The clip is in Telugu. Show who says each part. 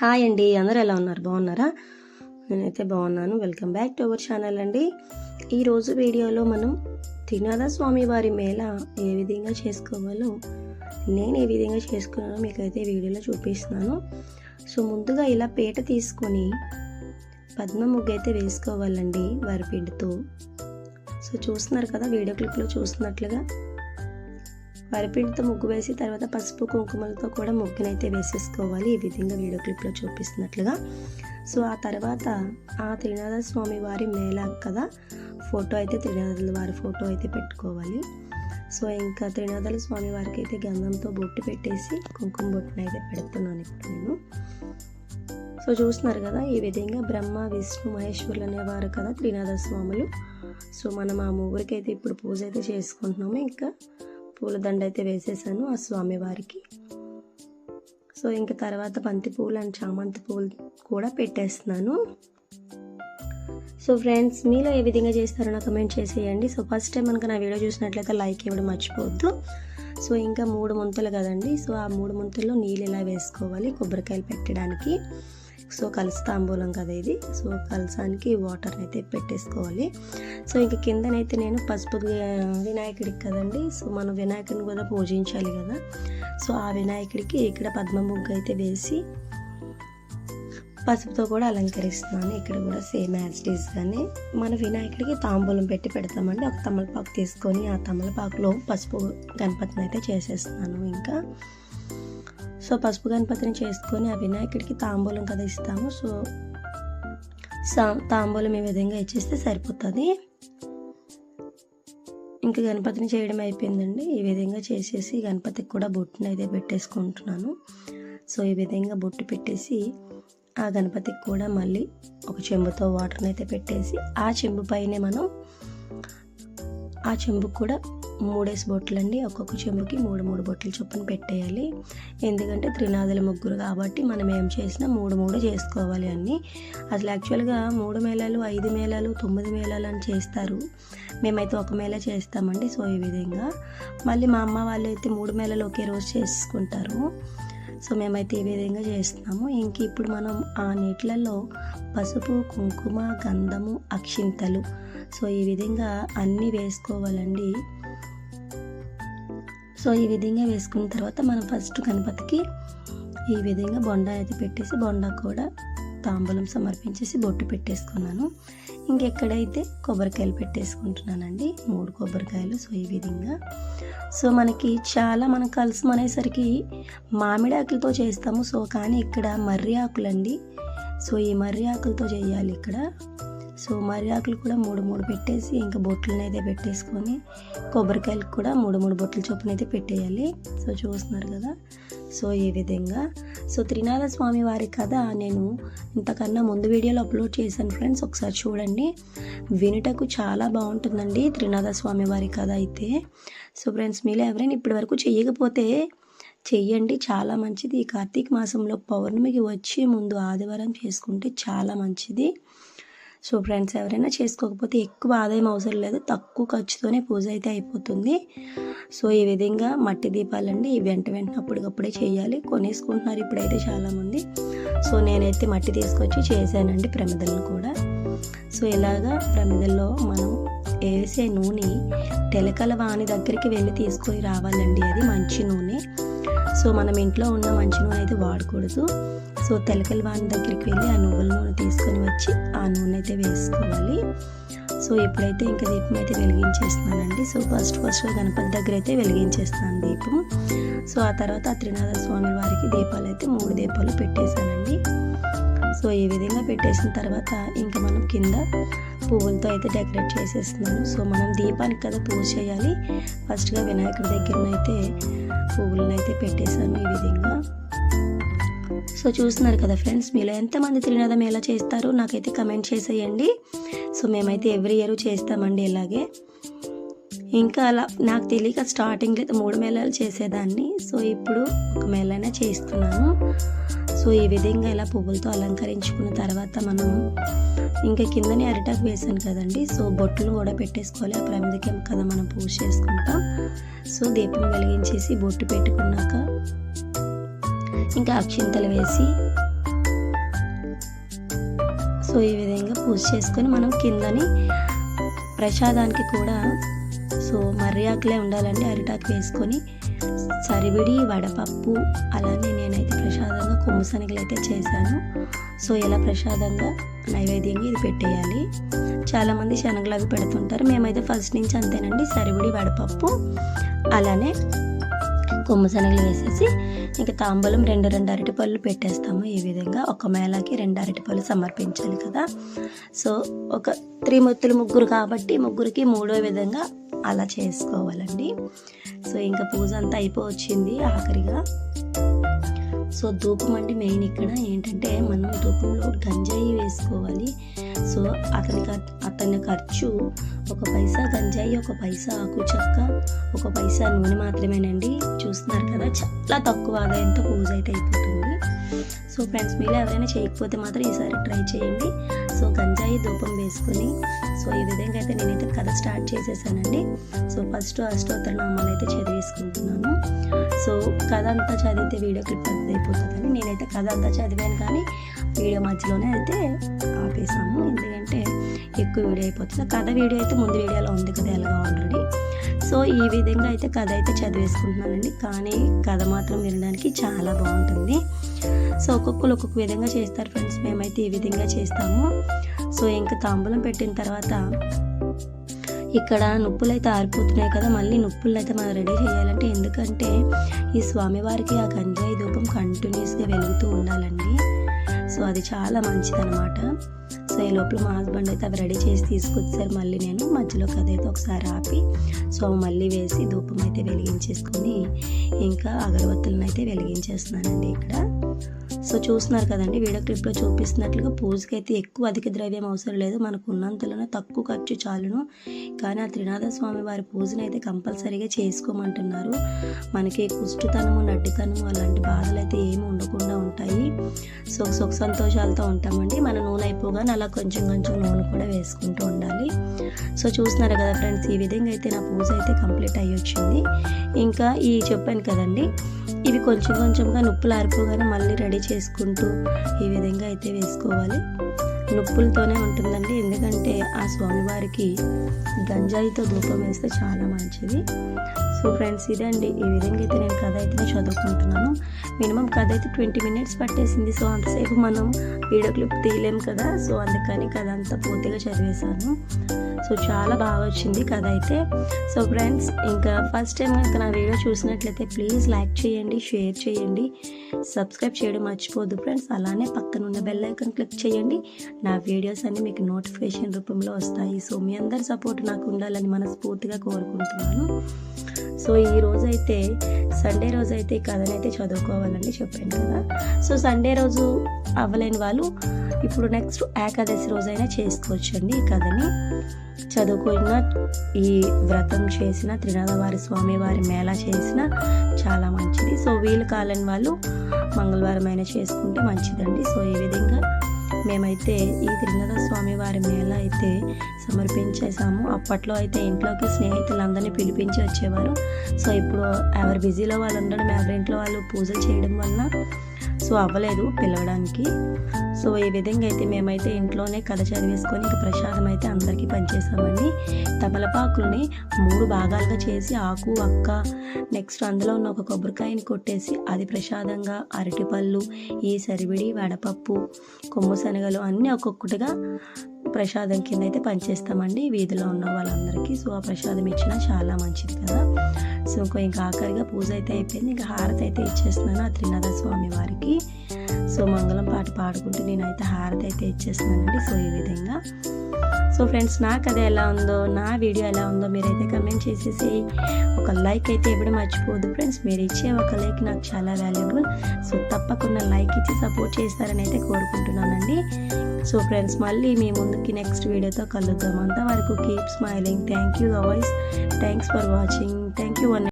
Speaker 1: హాయ్ అండి అందరు ఎలా ఉన్నారు? బాగున్నారా? నేనైతే బాగున్నాను. Welcome back to our channel అండి. ఈరోజు వీడియోలో మనం త్రినాథ స్వామి వారి మేళ ఏ విధంగా చేసుకోవాలో నేను ఏ విధంగా చేసుకున్నానో మీకైతే వీడియోలో చూపిస్తున్నాను. సో ముందుగా ఇలా పీట తీసుకొని పద్మ ముగ్గు అయితే వేసుకోవాలండి వరిపిండితో సో చూస్తున్నారు కదా వీడియో క్లిప్లో చూస్తున్నట్లుగా. వరిపిండితో ముగ్గు వేసి తర్వాత పసుపు కుంకుమలతో కూడా ముగ్గునైతే వేసేసుకోవాలి. ఈ విధంగా వీడియో క్లిప్లో చూపిస్తున్నట్లుగా. సో ఆ తర్వాత ఆ త్రినాథ స్వామి వారి మేళ కదా ఫోటో అయితే త్రినాథుల వారి ఫోటో అయితే పెట్టుకోవాలి. సో ఇంకా త్రినాథుల స్వామి వారికి అయితే గంధంతో బొట్టు పెట్టేసి కుంకుమ బొట్టును అయితే పెడుతున్నాను ఇప్పుడు నేను. సో చూస్తున్నారు కదా ఈ విధంగా బ్రహ్మ విష్ణు మహేశ్వరులు అనేవారు కదా త్రినాథ స్వాములు సో మనం ఆ ముగ్గురికి అయితే ఇప్పుడు పూజ అయితే చేసుకుంటున్నాము. ఇంకా పూలదండ అయితే వేసేసాను ఆ స్వామివారికి. సో ఇంకా తర్వాత బంతి పూలు అండ్ చామంతి పూలు కూడా పెట్టేస్తున్నాను. సో ఫ్రెండ్స్ మీలో ఏ విధంగా చేస్తారో నా కమెంట్ చేసేయండి. సో ఫస్ట్ టైం కనుక నా వీడియో చూసినట్లయితే లైక్ ఇవ్వడం మర్చిపోవద్దు. సో ఇంకా మూడు ముంతలు కదండి. సో ఆ మూడు ముంతల్లో నీళ్ళు ఇలా వేసుకోవాలి? కొబ్బరికాయలు పెట్టడానికి. సో కలిసి తాంబూలం కదా ఇది. సో కలసానికి వాటర్ అయితే పెట్టేసుకోవాలి. సో ఇంక కిందనైతే నేను పసుపు వినాయకుడికి కదండి. సో మనం వినాయకుడిని కూడా పూజించాలి కదా. సో ఆ వినాయకుడికి ఇక్కడ పద్మ ముగ్గు అయితే వేసి పసుపుతో కూడా అలంకరిస్తున్నాను. ఇక్కడ కూడా సేమ్ యాజ్ డీస్ మన వినాయకుడికి తాంబూలం పెట్టి పెడతామండి. ఒక తమలపాకు తీసుకొని ఆ తమలపాకులో పసుపు గణపతిని అయితే చేసేస్తున్నాను ఇంకా. సో పసుపు గణపతిని చేసుకొని ఆ వినాయకుడికి తాంబూలం కదా ఇస్తాము. సో తాంబూలం ఈ విధంగా ఇచ్చేస్తే సరిపోతుంది. ఇంకా గణపతిని చేయడం అయిపోయిందండి. ఈ విధంగా చేసేసి గణపతికి కూడా బొట్టుని అయితే పెట్టేసుకుంటున్నాను. సో ఈ విధంగా బొట్టు పెట్టేసి ఆ గణపతికి కూడా మళ్ళీ ఒక చెంబుతో వాటర్ని అయితే పెట్టేసి ఆ చెంబు పైనే మనం ఆ చెంబుకు కూడా మూడేసి బొట్లు అండి ఒక్కొక్క చెంబుకి మూడు మూడు బొట్లు చొప్పున పెట్టేయాలి. ఎందుకంటే త్రినాదుల ముగ్గురు కాబట్టి మనం ఏం చేసినా మూడు మూడు చేసుకోవాలి అన్నీ. అసలు యాక్చువల్గా మూడు మేళాలు ఐదు మేళాలు తొమ్మిది మేళాలు అని చేస్తారు. మేమైతే ఒక మేళ చేస్తామండి సో ఈ విధంగా. మళ్ళీ మా అమ్మ వాళ్ళు అయితే మూడు మేళలు ఒకే రోజు చేసుకుంటారు. సో మేమైతే ఈ విధంగా చేస్తున్నాము. ఇంక ఇప్పుడు మనం ఆ నీటిలలో పసుపు కుంకుమ గంధము అక్షింతలు. సో ఈ విధంగా అన్నీ వేసుకోవాలండి. సో ఈ విధంగా వేసుకున్న తర్వాత మనం ఫస్ట్ గణపతికి ఈ విధంగా బొండా అయితే పెట్టేసి బొండా కూడా తాంబూలం సమర్పించేసి బొట్టు పెట్టేసుకున్నాను. ఇంకెక్కడైతే కొబ్బరికాయలు పెట్టేసుకుంటున్నానండి మూడు కొబ్బరికాయలు. సో ఈ విధంగా. సో మనకి చాలా మనం కలుసు అనేసరికి మామిడి ఆకులతో చేస్తాము. సో కానీ ఇక్కడ మర్రి ఆకులండి. సో ఈ మర్రి ఆకులతో చేయాలి ఇక్కడ. సో మర్రి ఆకులు కూడా మూడు మూడు పెట్టేసి ఇంకా బొట్లను అయితే పెట్టేసుకొని కొబ్బరికాయలకు కూడా మూడు మూడు బొట్ల చొప్పున అయితే పెట్టేయాలి. సో చూస్తున్నారు కదా. సో ఈ విధంగా. సో త్రినాథ స్వామి వారి కథ నేను ఇంతకన్నా ముందు వీడియోలో అప్లోడ్ చేశాను ఫ్రెండ్స్. ఒకసారి చూడండి. వినుటకు చాలా బాగుంటుందండి త్రినాథ స్వామి వారి కథ అయితే. సో ఫ్రెండ్స్ మీలో ఎవరైనా ఇప్పటి వరకు చేయకపోతే చెయ్యండి. చాలా మంచిది. ఈ కార్తీక మాసంలో పౌర్ణమికి వచ్చి ముందు ఆదివారం చేసుకుంటే చాలా మంచిది. సో ఫ్రెండ్స్ ఎవరైనా చేసుకోకపోతే ఎక్కువ ఆదాయం అవసరం లేదు. తక్కువ ఖర్చుతోనే పూజ అయితే అయిపోతుంది. సో ఈ విధంగా మట్టి దీపాలండి వెంట వెంటనే అప్పటికప్పుడే చేయాలి. కొనేసుకుంటున్నారు ఇప్పుడైతే చాలామంది. సో నేనైతే మట్టి తీసుకొచ్చి చేశానండి ప్రమిదలను కూడా. సో ఇలాగా ప్రమిదల్లో మనం వేసే నూనె తెలకల వాణి దగ్గరికి వెళ్ళి తీసుకొని రావాలండి. అది మంచి నూనె. సో మనం ఇంట్లో ఉన్న మంచి నూనె అయితే వాడకూడదు. సో తెలకల వాణి దగ్గరికి వెళ్ళి ఆ నువ్వుల నూనె తీసుకొని వచ్చి ఆ నూనె అయితే వేసుకోవాలి. సో ఇప్పుడైతే ఇంకా దీపం అయితే వెలిగించేస్తున్నానండి. సో ఫస్ట్ ఫస్ట్ గణపతి దగ్గర అయితే వెలిగించేస్తున్నాను దీపం. సో ఆ తర్వాత ఆ త్రినాథ స్వామి వారికి దీపాలు అయితే మూడు దీపాలు పెట్టేశానండి. సో ఈ విధంగా పెట్టేసిన తర్వాత ఇంకా మనం కింద పువ్వులతో అయితే డెకరేట్ చేసేస్తున్నాను. సో మనం దీపానికి కదా పూజ చేయాలి. ఫస్ట్గా వినాయకుడి దగ్గరనైతే పువ్వులను అయితే పెట్టేశాను ఈ విధంగా. సో చూస్తున్నారు కదా ఫ్రెండ్స్ మీలో ఎంతమంది త్రినాథం ఎలా చేస్తారో నాకైతే కమెంట్ చేసేయండి. సో మేమైతే ఎవ్రీ ఇయర్ చేస్తామండి ఇలాగే. ఇంకా అలా నాకు తెలియక స్టార్టింగ్ అయితే మూడు మేళాలు చేసేదాన్ని. సో ఇప్పుడు ఒక మేళైనా చేస్తున్నాను. సో ఈ విధంగా ఇలా పువ్వులతో అలంకరించుకున్న తర్వాత మనం ఇంకా కిందనే అరిటాకు వేసాను కదండి. సో బొట్టులు కూడా పెట్టేసుకోవాలి. ఆ అందుకే కదా మనం పూజ చేసుకుంటాం. సో దీపం వెలిగించేసి బొట్టు పెట్టుకున్నాక ఇంకా అక్షింతలు వేసి సో ఈ విధంగా పూజ చేసుకొని మనం కిందని ప్రసాదానికి కూడా సో మర్యాకులే ఉండాలండి అరిటాకు వేసుకొని సరివిడి వడపప్పు అలానే నేనైతే ప్రసాదంగా కొమ్ము శనగలు అయితే చేశాను. సో ఇలా ప్రసాదంగా నైవేద్యంగా ఇది పెట్టేయాలి. చాలామంది శనగలు అవి పెడుతుంటారు. మేమైతే ఫస్ట్ నుంచి అంతేనండి సరివిడి వడపప్పు అలానే కొమ్ము శనగలు వేసేసి ఇంకా తాంబూలం రెండు రెండు అరటిపళ్ళు పెట్టేస్తాము. ఈ విధంగా ఒక మేళకి రెండు అరటిపళ్ళు సమర్పించాలి కదా. సో ఒక త్రిమూర్తులు ముగ్గురు కాబట్టి ముగ్గురికి మూడో విధంగా అలా చేసుకోవాలండి. సో ఇంకా పూజ అంతా అయిపోవచ్చింది ఆఖరిగా. సో ధూపం అంటే మెయిన్ ఇక్కడ ఏంటంటే మనం ధూపంలో గంజాయి వేసుకోవాలి. సో అతని అతని ఖర్చు ఒక పైసా గంజాయి ఒక పైసా ఆకు చెక్క ఒక పైసా నూనె మాత్రమేనండి. చూస్తున్నారు కదా చాలా తక్కువ ఆదాయంతో పూజ అయితే అయిపోతుంది. సో ఫ్రెండ్స్ మీరు ఎవరైనా చేయకపోతే మాత్రం ఈసారి ట్రై చేయండి. సో గంజాయి ధూపం వేసుకుని సో ఈ విధంగా అయితే నేనైతే కథ స్టార్ట్ చేసేసానండి. సో ఫస్ట్ అష్టోత్తర నామాలు అయితే చదివేసుకుంటున్నాను. సో కథ అంతా చదివితే వీడియో క్లిప్ పెద్ద అయిపోతుందని నేనైతే కథ అంతా చదివాను కానీ వీడియో మధ్యలోనే అయితే ఆపేసాము ఎందుకంటే ఎక్కువ వీడియో అయిపోతుంది. కథ వీడియో అయితే ముందు వీడియోలో ఉంది కదా ఎలాగో ఆల్రెడీ సో ఈ విధంగా అయితే కథ అయితే చదివేసుకుంటున్నానండి. కానీ కథ మాత్రం వినడానికి చాలా బాగుంటుంది. సో ఒక్కొక్కరు ఒక్కొక్క విధంగా చేస్తారు ఫ్రెండ్స్. మేమైతే ఈ విధంగా చేస్తాము. సో ఇంకా తాంబూలం పెట్టిన తర్వాత ఇక్కడ నొప్పులు అయితే ఆరిపోతున్నాయి కదా మళ్ళీ నొప్పులు అయితే మనం రెడీ చేయాలంటే ఎందుకంటే ఈ స్వామివారికి ఆ గంజాయి ధూపం కంటిన్యూస్గా వెలుగుతూ ఉండాలండి. సో అది చాలా మంచిదనమాట సో ఈ లోపల మా హస్బెండ్ అయితే అవి రెడీ చేసి తీసుకొచ్చారు. మళ్ళీ నేను మధ్యలో కదైతే ఒకసారి ఆపి సో మళ్ళీ వేసి ధూపం అయితే వెలిగించేసుకొని ఇంకా అగరబత్తులను అయితే వెలిగించేస్తున్నానండి ఇక్కడ. సో చూస్తున్నారు కదండి వీడియో క్లిప్లో చూపిస్తున్నట్లుగా పూజకి అయితే ఎక్కువ అధిక ద్రవ్యం అవసరం లేదు. మనకు ఉన్నంతలోనే తక్కువ ఖర్చు చాలును. కానీ ఆ త్రినాథ స్వామి వారి పూజను అయితే కంపల్సరీగా చేసుకోమంటున్నారు. మనకి కుష్టుతనము నడ్డితనము అలాంటి బాధలు అయితే ఏమి ఉండకుండా ఉంటాయి. సో సుఖ సంతోషాలతో ఉంటామండి. మన నూనె అయిపోగానే అలా కొంచెం కొంచెం నూనె కూడా వేసుకుంటూ ఉండాలి. సో చూస్తున్నారు కదా ఫ్రెండ్స్ ఈ విధంగా అయితే నా పూజ అయితే కంప్లీట్ అయ్యి వచ్చింది. ఇంకా ఈ చెప్పాను కదండి ఇవి కొంచెం కొంచెంగా నొప్పులు ఆరిపోగానే మళ్ళీ రెడీ చేసుకుంటూ ఈ విధంగా అయితే వేసుకోవాలి. నొప్పులతోనే ఉంటుందండి. ఎందుకంటే ఆ స్వామివారికి గంజాయితో ధూపం వేస్తే చాలా మంచిది. సో ఫ్రెండ్స్ ఇదే అండి ఈ విధంగా అయితే నేను కథ అయితే చదువుకుంటున్నాను. మినిమం కథ అయితే ట్వంటీ మినిట్స్ పట్టేసింది. సో అంతసేపు మనం వీడియో క్లిప్ తీయలేము కదా. సో అందుకని కథ అంతా పూర్తిగా చదివేశాను. సో చాలా బాగా వచ్చింది కథ అయితే సో ఫ్రెండ్స్ ఇంకా ఫస్ట్ టైం కనుక నా వీడియో చూసినట్లయితే ప్లీజ్ లైక్ చేయండి షేర్ చేయండి సబ్స్క్రైబ్ చేయడం మర్చిపోద్దు ఫ్రెండ్స్. అలానే పక్కన ఉన్న బెల్ ఐకాన్ క్లిక్ చేయండి. నా వీడియోస్ అన్ని మీకు నోటిఫికేషన్ రూపంలో వస్తాయి. సో మీ అందరి సపోర్ట్ నాకు ఉండాలని మనస్ఫూర్తిగా కోరుకుంటున్నాను. సో ఈ రోజైతే సండే రోజు అయితే ఈ కథనైతే చదువుకోవాలని చెప్పాను కదా. సో సండే రోజు అవ్వలేని వాళ్ళు ఇప్పుడు నెక్స్ట్ ఏకాదశి రోజైనా చేసుకోవచ్చండి ఈ కథని. చదువుకున్న ఈ వ్రతం చేసిన త్రినాథవారి స్వామి వారి మేళ చేసిన చాలా మంచిది. సో వీలు కాలని వాళ్ళు మంగళవారం అయినా చేసుకుంటే మంచిదండి. సో ఈ విధంగా మేమైతే ఈ త్రినాథ స్వామి వారి మేళ అయితే సమర్పించేసాము అప్పట్లో అయితే ఇంట్లోకి స్నేహితులందరినీ పిలిపించి వచ్చేవారు. సో ఇప్పుడు ఎవరి బిజీలో వాళ్ళు ఉండడం ఎవరి ఇంట్లో వాళ్ళు పూజలు చేయడం వల్ల సో అవ్వలేదు పిలవడానికి. సో ఈ విధంగా అయితే మేమైతే ఇంట్లోనే కథ చదివేసుకొని ఇంకా ప్రసాదం అయితే అందరికీ పనిచేసామండి తమలపాకుల్ని మూడు భాగాలుగా చేసి ఆకు అక్క నెక్స్ట్ అందులో ఉన్న ఒక కొబ్బరికాయని కొట్టేసి అది ప్రసాదంగా అరటిపళ్ళు ఈ సరివిడి వడపప్పు కొమ్ము శనగలు అన్నీ ఒక్కొక్కటిగా ప్రసాదం కింద అయితే పనిచేస్తామండి వీధిలో ఉన్న వాళ్ళందరికీ సో ఆ ప్రసాదం ఇచ్చినా చాలా మంచిది కదా. సో ఇంకో ఇంకా ఆఖరిగా పూజ అయితే అయిపోయింది. ఇంకా హారతి అయితే ఇచ్చేస్తున్నాను ఆ త్రినాథ స్వామి వారికి. సో మంగళం పాట పాడుకుంటూ నేనైతే హారతి అయితే ఇచ్చేస్తున్నానండి. సో ఈ విధంగా సో ఫ్రెండ్స్ నా కథ ఎలా ఉందో నా వీడియో ఎలా ఉందో మీరైతే కమెంట్ చేసేసి ఒక లైక్ అయితే ఇవ్వడం మర్చిపోవద్దు ఫ్రెండ్స్. మీరు ఇచ్చే ఒక లైక్ నాకు చాలా వాల్యుబుల్ సో తప్పకుండా లైక్ ఇచ్చి సపోర్ట్ చేస్తారని అయితే కోరుకుంటున్నానండి. సో ఫ్రెండ్స్ మళ్ళీ మీ ముందుకి నెక్స్ట్ వీడియోతో కలుద్దాం. అంతవరకు keep smiling thank you always thanks for watching thank you one